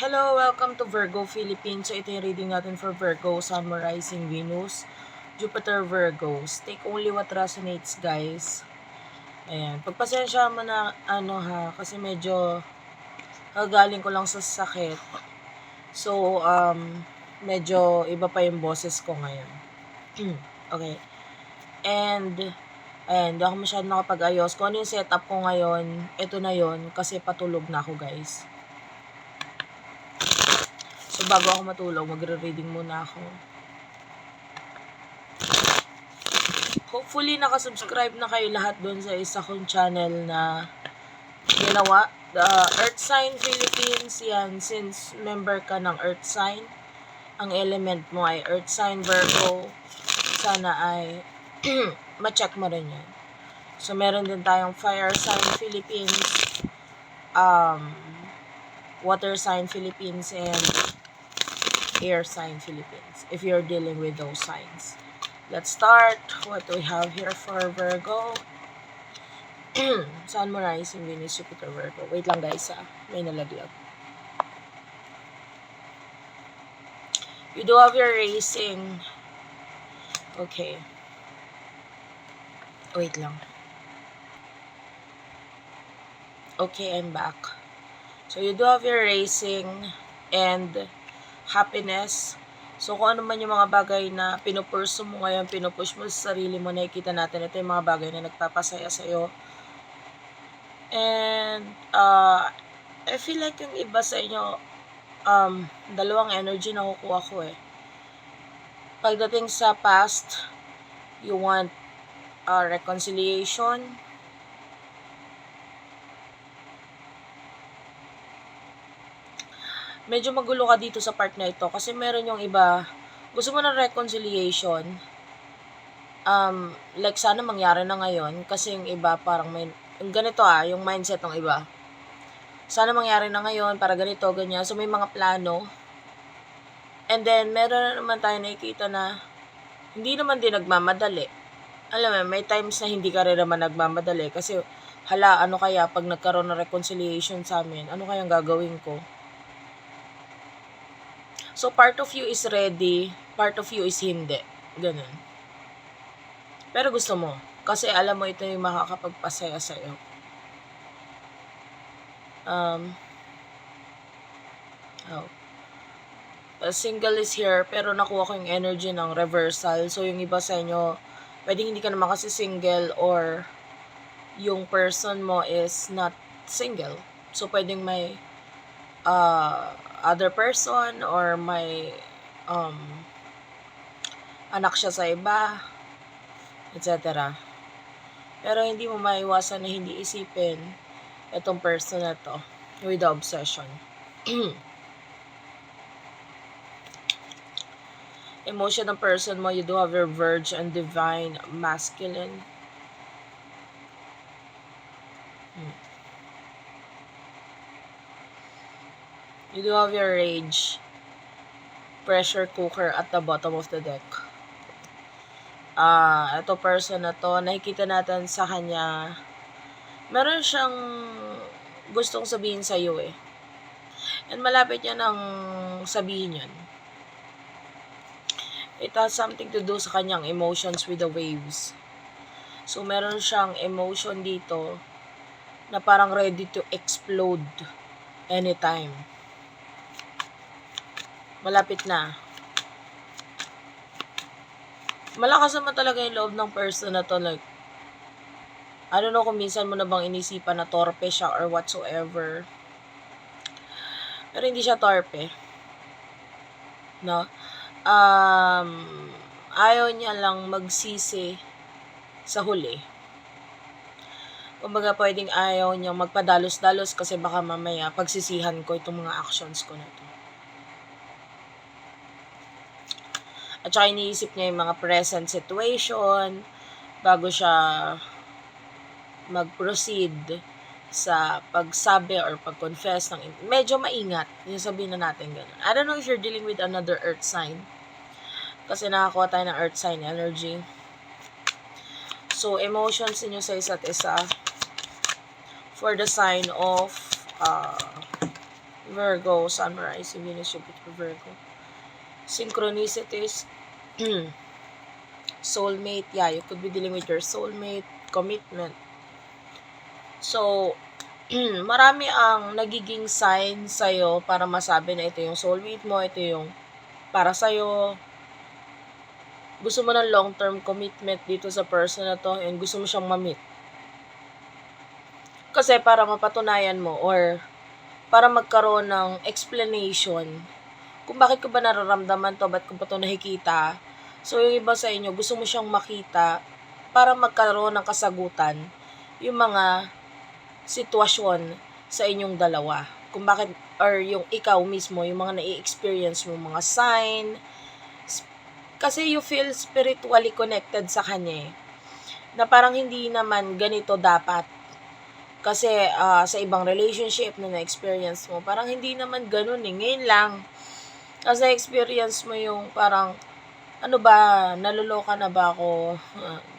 Hello, welcome to Virgo Philippines. So ito yung reading natin for Virgo, Sun, Rising, Venus, Jupiter, Virgos. Take only what resonates, guys. Ayan. Pagpasensya mo na, ano ha, kasi medyo galing ko lang sa sakit. So, um, medyo iba pa yung boses ko ngayon. okay. And, ayan, di ako masyado nakapag-ayos. Kung ano yung setup ko ngayon, ito na yon kasi patulog na ako, guys. So, bago ako matulog, magre-reading muna ako. Hopefully, nakasubscribe na kayo lahat doon sa isa kong channel na ginawa. The Earth Sign Philippines, yan. Since member ka ng Earth Sign, ang element mo ay Earth Sign Virgo, sana ay ma-check mo rin yan. So, meron din tayong Fire Sign Philippines, um, Water Sign Philippines, and air sign Philippines if you're dealing with those signs. Let's start. What do we have here for Virgo? Sun, Moon, Rising, Venus, Jupiter, Virgo. Wait lang guys ah. May nalaglag. You do have your racing. Okay. Wait lang. Okay, I'm back. So you do have your racing and happiness. So, kung ano man yung mga bagay na pinupurso mo ngayon, pinupush mo sa sarili mo, nakikita natin, ito yung mga bagay na nagpapasaya sa'yo. And, uh, I feel like yung iba sa inyo, um, dalawang energy na kukuha ko eh. Pagdating sa past, you want uh, reconciliation, medyo magulo ka dito sa part na ito kasi meron yung iba, gusto mo ng reconciliation, um, like sana mangyari na ngayon kasi yung iba parang may, yung ganito ah, yung mindset ng iba. Sana mangyari na ngayon para ganito, ganyan. So may mga plano. And then, meron na naman tayo nakikita na hindi naman din nagmamadali. Alam mo, may times na hindi ka rin naman nagmamadali kasi hala, ano kaya pag nagkaroon ng reconciliation sa amin, ano kayang gagawin ko? So, part of you is ready, part of you is hindi. Ganun. Pero gusto mo. Kasi alam mo ito yung makakapagpasaya sa'yo. Um, oh. A single is here, pero nakuha ko yung energy ng reversal. So, yung iba sa inyo, pwedeng hindi ka naman kasi single or yung person mo is not single. So, pwedeng may uh, other person or may um, anak siya sa iba, etc. Pero hindi mo maiwasan na hindi isipin itong person na to with the obsession. Emotion ng person mo, you do have your verge and divine masculine. You do have your rage. Pressure cooker at the bottom of the deck. Ah, uh, ito person na to, nakikita natin sa kanya, meron siyang gustong sabihin sa iyo eh. And malapit niya nang sabihin yun. It has something to do sa kanyang emotions with the waves. So, meron siyang emotion dito na parang ready to explode anytime malapit na. Malakas naman talaga yung loob ng person na to. Like, I don't know kung minsan mo na bang inisipan na torpe siya or whatsoever. Pero hindi siya torpe. No? Um, ayaw niya lang magsisi sa huli. Kumbaga pwedeng ayaw niyang magpadalos-dalos kasi baka mamaya pagsisihan ko itong mga actions ko na to. At saka iniisip niya yung mga present situation bago siya mag-proceed sa pagsabi or pag-confess ng medyo maingat. Yung sabihin na natin ganun. I don't know if you're dealing with another earth sign. Kasi nakakuha tayo ng earth sign energy. So, emotions niyo sa isa't isa for the sign of uh, Virgo, Sunrise, Venus, Jupiter, Virgo. Synchronicities, soulmate, yeah, you could be dealing with your soulmate, commitment. So, marami ang nagiging sign sa'yo para masabi na ito yung soulmate mo, ito yung para sa'yo. Gusto mo ng long-term commitment dito sa person na to and gusto mo siyang ma-meet. Kasi para mapatunayan mo or para magkaroon ng explanation kung bakit ko ba nararamdaman to, ba't ko ba to nakikita. So, yung iba sa inyo, gusto mo siyang makita para magkaroon ng kasagutan yung mga sitwasyon sa inyong dalawa. Kung bakit, or yung ikaw mismo, yung mga nai-experience mo, mga sign. Kasi you feel spiritually connected sa kanya eh. Na parang hindi naman ganito dapat. Kasi ah, sa ibang relationship na na-experience mo, parang hindi naman ganun eh. Ngayon lang, kasi experience mo yung parang, ano ba, naluloka na ba ako?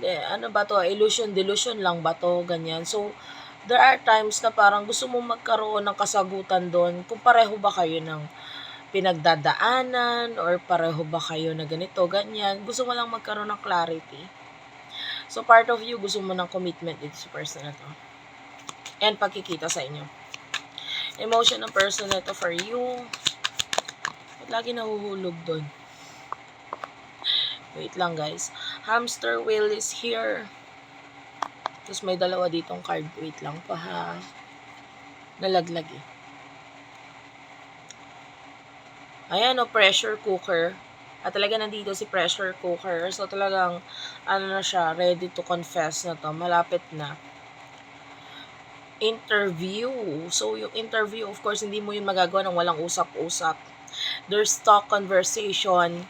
Eh, ano ba to, illusion, delusion lang ba to, ganyan. So, there are times na parang gusto mo magkaroon ng kasagutan doon kung pareho ba kayo ng pinagdadaanan or pareho ba kayo na ganito, ganyan. Gusto mo lang magkaroon ng clarity. So, part of you, gusto mo ng commitment dito sa person na to. And pagkikita sa inyo. Emotion ng person na to for you. Lagi nahuhulog doon? Wait lang guys. Hamster wheel is here. Tapos may dalawa ditong card. Wait lang pa ha. Nalaglag eh. Ayan o, pressure cooker. At talaga nandito si pressure cooker. So talagang, ano na siya, ready to confess na to. Malapit na. Interview. So yung interview, of course, hindi mo yun magagawa ng walang usap-usap. There's talk conversation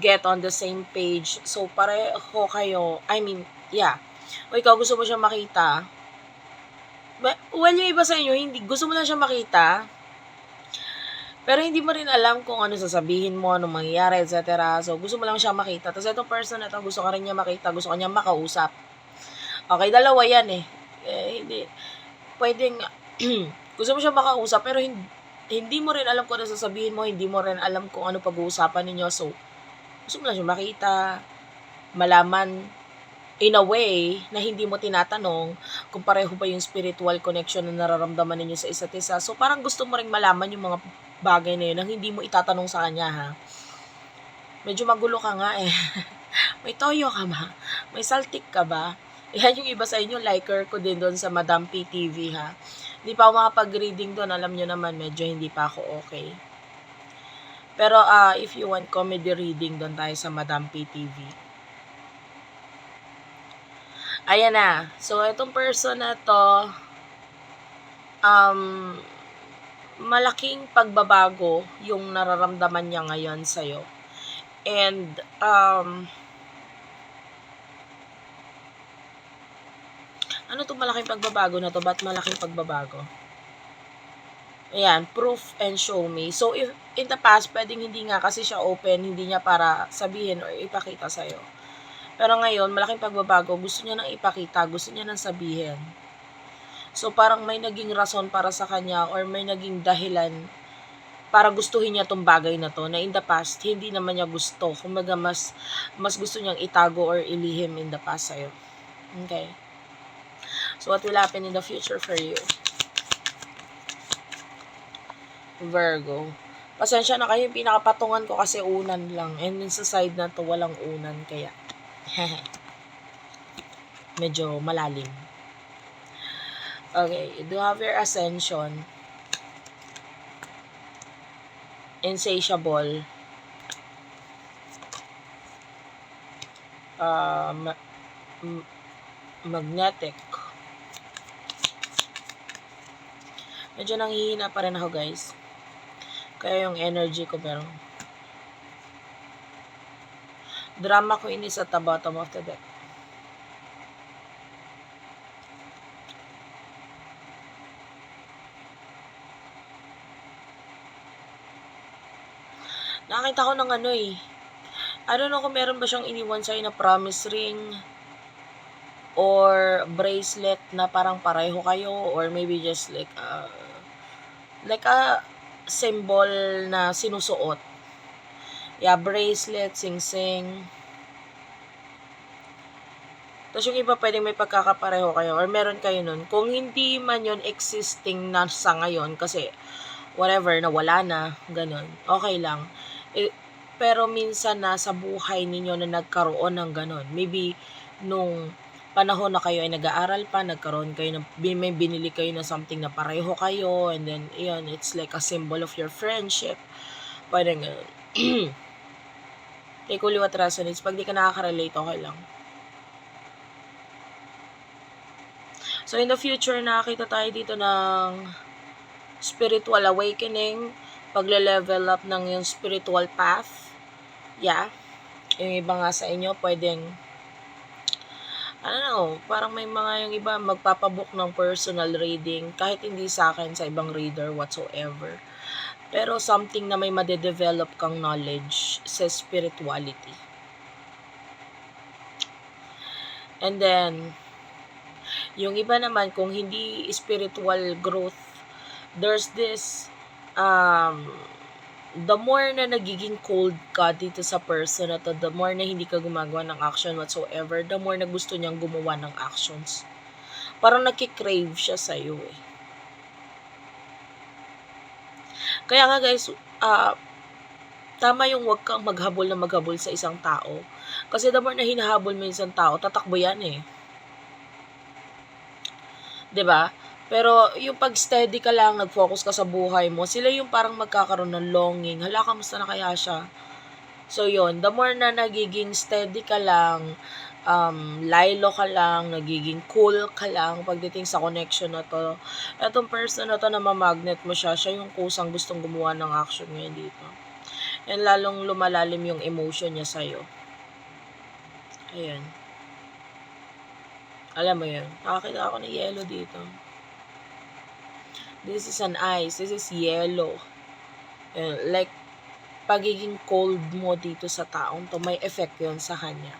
get on the same page. So, pareho kayo, I mean, yeah. O ikaw gusto mo siya makita. Well, yung iba sa inyo, hindi, gusto mo lang siya makita. Pero hindi mo rin alam kung ano sasabihin mo, ano mangyayari, etc. So, gusto mo lang siya makita. Tapos itong person na to, gusto ka rin niya makita, gusto ka niya makausap. Okay, dalawa yan eh. eh hindi. Pwedeng, gusto mo siya makausap, pero hindi, hindi mo rin alam kung ano sasabihin mo, hindi mo rin alam kung ano pag-uusapan ninyo. So, gusto mo lang siya makita, malaman in a way na hindi mo tinatanong kung pareho ba yung spiritual connection na nararamdaman ninyo sa isa't isa. So, parang gusto mo ring malaman yung mga bagay na yun nang hindi mo itatanong sa kanya, ha? Medyo magulo ka nga eh. May toyo ka ba? May saltik ka ba? Yan yung iba sa inyo, liker ko din doon sa Madam PTV, ha? Hindi pa ako makapag-reading doon. Alam nyo naman, medyo hindi pa ako okay. Pero uh, if you want comedy reading, doon tayo sa Madam PTV. Ayan na. So, itong person na to, um, malaking pagbabago yung nararamdaman niya ngayon sa'yo. And, um, ano to malaking pagbabago na to? Ba't malaking pagbabago? Ayan, proof and show me. So, if in the past, pwedeng hindi nga kasi siya open, hindi niya para sabihin or ipakita sa'yo. Pero ngayon, malaking pagbabago, gusto niya nang ipakita, gusto niya nang sabihin. So, parang may naging rason para sa kanya or may naging dahilan para gustuhin niya tong bagay na to na in the past, hindi naman niya gusto. Kumbaga, mas, mas gusto niyang itago or ilihim in the past sa'yo. Okay? So, what will happen in the future for you? Virgo. Pasensya na kayo, pinakapatungan ko kasi unan lang. And sa side na to, walang unan. Kaya, medyo malalim. Okay, you do have your ascension. Insatiable. Um, magnetic. Medyo nanghihina pa rin ako guys. Kaya yung energy ko pero drama ko ini sa bottom of the deck. Nakita ko ng ano eh. I don't know kung meron ba siyang iniwan sa'yo na promise ring or bracelet na parang pareho kayo or maybe just like uh, like a symbol na sinusuot. Yeah, bracelet, sing-sing. Tapos yung iba pwedeng may pagkakapareho kayo or meron kayo nun. Kung hindi man yun existing na sa ngayon kasi whatever, nawala na, ganun, okay lang. Eh, pero minsan na sa buhay ninyo na nagkaroon ng ganun. Maybe nung panahon na kayo ay nag-aaral pa, nagkaroon kayo ng, may binili kayo na something na pareho kayo and then, yun, it's like a symbol of your friendship. Pwede ganun. Take only what resonates. Pag di ka nakaka-relate, okay lang. So, in the future, nakakita tayo dito ng spiritual awakening, pagle-level up ng yung spiritual path. Yeah. Yung iba nga sa inyo, pwedeng, Know, parang may mga yung iba magpapabook ng personal reading, kahit hindi sa akin, sa ibang reader whatsoever. Pero something na may madedevelop kang knowledge sa spirituality. And then, yung iba naman, kung hindi spiritual growth, there's this, um, the more na nagiging cold ka dito sa person na the more na hindi ka gumagawa ng action whatsoever, the more na gusto niyang gumawa ng actions. Parang nakikrave siya sa'yo eh. Kaya nga guys, ah, tama yung wag kang maghabol na maghabol sa isang tao. Kasi the more na hinahabol mo yung isang tao, tatakbo yan eh. ba? Pero yung pag steady ka lang, nag-focus ka sa buhay mo, sila yung parang magkakaroon ng longing. Hala, kamusta na kaya siya? So, yon the more na nagiging steady ka lang, um, lilo ka lang, nagiging cool ka lang pagdating sa connection na to. Etong person na to na mamagnet mo siya, siya yung kusang gustong gumawa ng action ngayon dito. And lalong lumalalim yung emotion niya sa'yo. Ayan. Alam mo yun, nakakita ako ng yellow dito. This is an ice. This is yellow. Ayan, like, pagiging cold mo dito sa taong to, may effect yon sa kanya.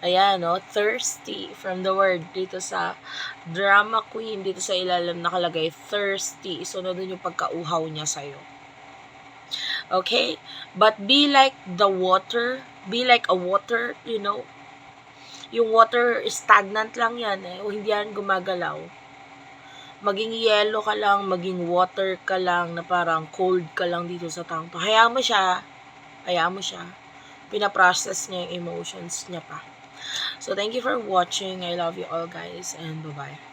Ayan, no? Thirsty. From the word dito sa drama queen, dito sa ilalim nakalagay, thirsty. So, na dun yung pagkauhaw niya sa'yo. Okay? But be like the water. Be like a water, you know? Yung water, stagnant lang yan eh. O hindi yan gumagalaw. Maging yellow ka lang, maging water ka lang, na parang cold ka lang dito sa taong. Hayaan mo siya. Hayaan mo siya. Pinaprocess niya yung emotions niya pa. So, thank you for watching. I love you all guys and bye-bye.